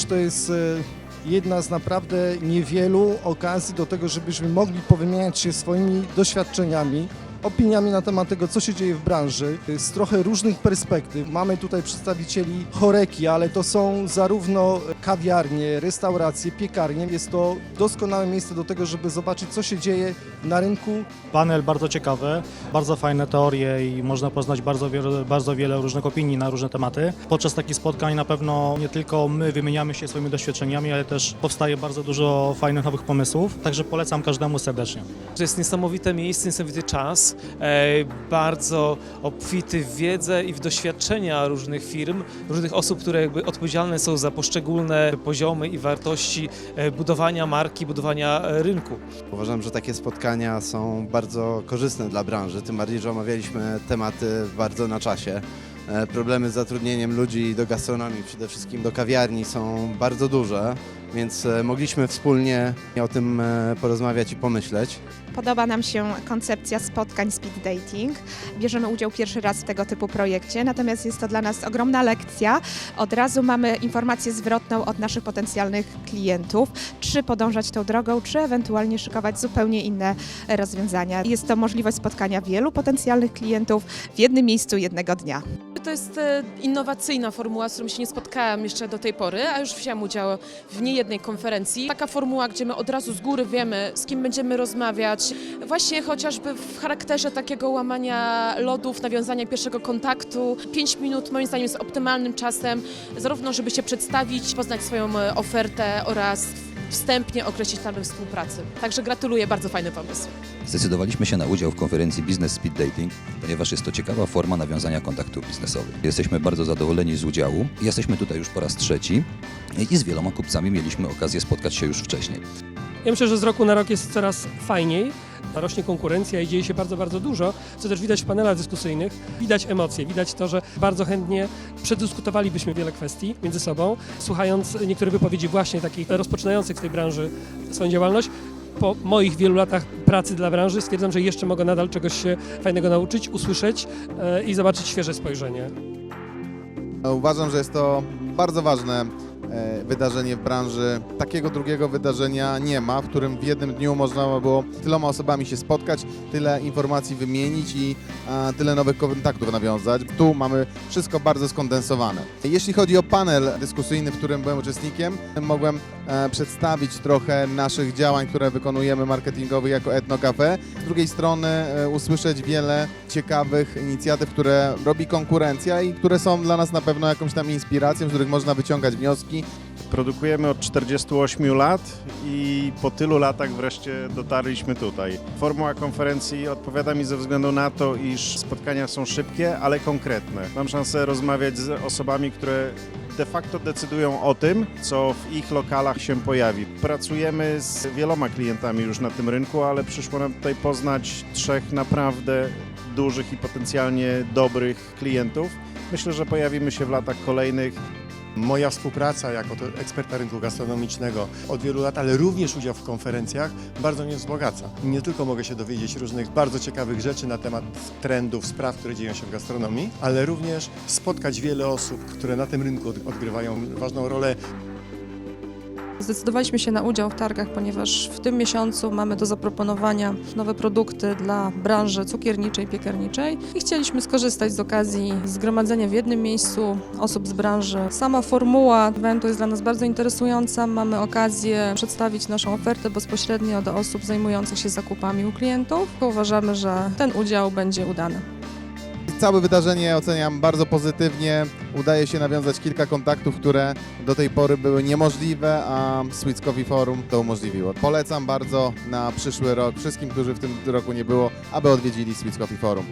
Że to jest e, jedna z naprawdę niewielu okazji do tego, żebyśmy mogli powymieniać się swoimi doświadczeniami, opiniami na temat tego, co się dzieje w branży, z trochę różnych perspektyw. Mamy tutaj przedstawicieli choreki, ale to są zarówno kawiarnie, restauracje, piekarnie. Jest to doskonałe miejsce do tego, żeby zobaczyć, co się dzieje na rynku Panel bardzo ciekawy, bardzo fajne teorie i można poznać bardzo wiele, bardzo wiele różnych opinii na różne tematy. Podczas takich spotkań na pewno nie tylko my wymieniamy się swoimi doświadczeniami, ale też powstaje bardzo dużo fajnych nowych pomysłów, także polecam każdemu serdecznie. To jest niesamowite miejsce, niesamowity czas, e, bardzo obfity w wiedzę i w doświadczenia różnych firm, różnych osób, które jakby odpowiedzialne są za poszczególne poziomy i wartości e, budowania marki, budowania e, rynku. Uważam, że takie spotkania są bardzo korzystne dla branży, tym bardziej, że omawialiśmy tematy bardzo na czasie. E, Problemy z zatrudnieniem ludzi do gastronomii, przede wszystkim do kawiarni są bardzo duże, więc e, mogliśmy wspólnie o tym e, porozmawiać i pomyśleć. Podoba nam się koncepcja spotkań speed dating. Bierzemy udział pierwszy raz w tego typu projekcie, natomiast jest to dla nas ogromna lekcja. Od razu mamy informację zwrotną od naszych potencjalnych klientów, czy podążać tą drogą, czy ewentualnie szykować zupełnie inne rozwiązania. Jest to możliwość spotkania wielu potencjalnych klientów w jednym miejscu jednego dnia. To jest e, innowacyjna formuła, z którą się nie spotkałam jeszcze do tej pory, a już wzięłam udział w niejednej konferencji. Taka formuła, gdzie my od razu z góry wiemy, z kim będziemy rozmawiać, właśnie chociażby w charakterze takiego łamania lodów, nawiązania pierwszego kontaktu. Pięć minut moim zdaniem jest optymalnym czasem, zarówno żeby się przedstawić, poznać swoją e, ofertę oraz wstępnie określić plany współpracy. Także gratuluję, bardzo fajny pomysł. Zdecydowaliśmy się na udział w konferencji Business Speed Dating, ponieważ jest to ciekawa forma nawiązania kontaktów biznesowych. Jesteśmy bardzo zadowoleni z udziału. Jesteśmy tutaj już po raz trzeci i z wieloma kupcami mieliśmy okazję spotkać się już wcześniej. Ja myślę, że z roku na rok jest coraz fajniej. Rośnie konkurencja i dzieje się bardzo, bardzo dużo, co też widać w panelach dyskusyjnych. Widać emocje, widać to, że bardzo chętnie przedyskutowalibyśmy wiele kwestii między sobą, słuchając niektórych wypowiedzi właśnie takich rozpoczynających w tej branży swoją działalność. Po moich wielu latach pracy dla branży stwierdzam, że jeszcze mogę nadal czegoś się fajnego nauczyć, usłyszeć e, i zobaczyć świeże spojrzenie. Uważam, że jest to bardzo ważne wydarzenie w branży. Takiego drugiego wydarzenia nie ma, w którym w jednym dniu można było tyloma osobami się spotkać, tyle informacji wymienić i e, tyle nowych kontaktów nawiązać. Tu mamy wszystko bardzo skondensowane. Jeśli chodzi o panel dyskusyjny, w którym byłem uczestnikiem, mogłem e, przedstawić trochę naszych działań, które wykonujemy marketingowych jako Etno Cafe. Z drugiej strony e, usłyszeć wiele ciekawych inicjatyw, które robi konkurencja i które są dla nas na pewno jakąś tam inspiracją, z których można wyciągać wnioski. Produkujemy od 48 lat i po tylu latach wreszcie dotarliśmy tutaj. Formuła konferencji odpowiada mi ze względu na to, iż spotkania są szybkie, ale konkretne. Mam szansę rozmawiać z osobami, które de facto decydują o tym, co w ich lokalach się pojawi. Pracujemy z wieloma klientami już na tym rynku, ale przyszło nam tutaj poznać trzech naprawdę dużych i potencjalnie dobrych klientów. Myślę, że pojawimy się w latach kolejnych. Moja współpraca jako eksperta rynku gastronomicznego od wielu lat, ale również udział w konferencjach bardzo mnie wzbogaca. Nie tylko mogę się dowiedzieć różnych bardzo ciekawych rzeczy na temat trendów, spraw, które dzieją się w gastronomii, ale również spotkać wiele osób, które na tym rynku od- odgrywają ważną rolę. Zdecydowaliśmy się na udział w targach, ponieważ w tym miesiącu mamy do zaproponowania nowe produkty dla branży cukierniczej, piekarniczej i chcieliśmy skorzystać z okazji zgromadzenia w jednym miejscu osób z branży. Sama formuła eventu jest dla nas bardzo interesująca. Mamy okazję przedstawić naszą ofertę bezpośrednio do osób zajmujących się zakupami u klientów. Uważamy, że ten udział będzie udany. Całe wydarzenie oceniam bardzo pozytywnie. Udaje się nawiązać kilka kontaktów, które do tej pory były niemożliwe, a Sweets Coffee Forum to umożliwiło. Polecam bardzo na przyszły rok wszystkim, którzy w tym roku nie było, aby odwiedzili Sweets Coffee Forum.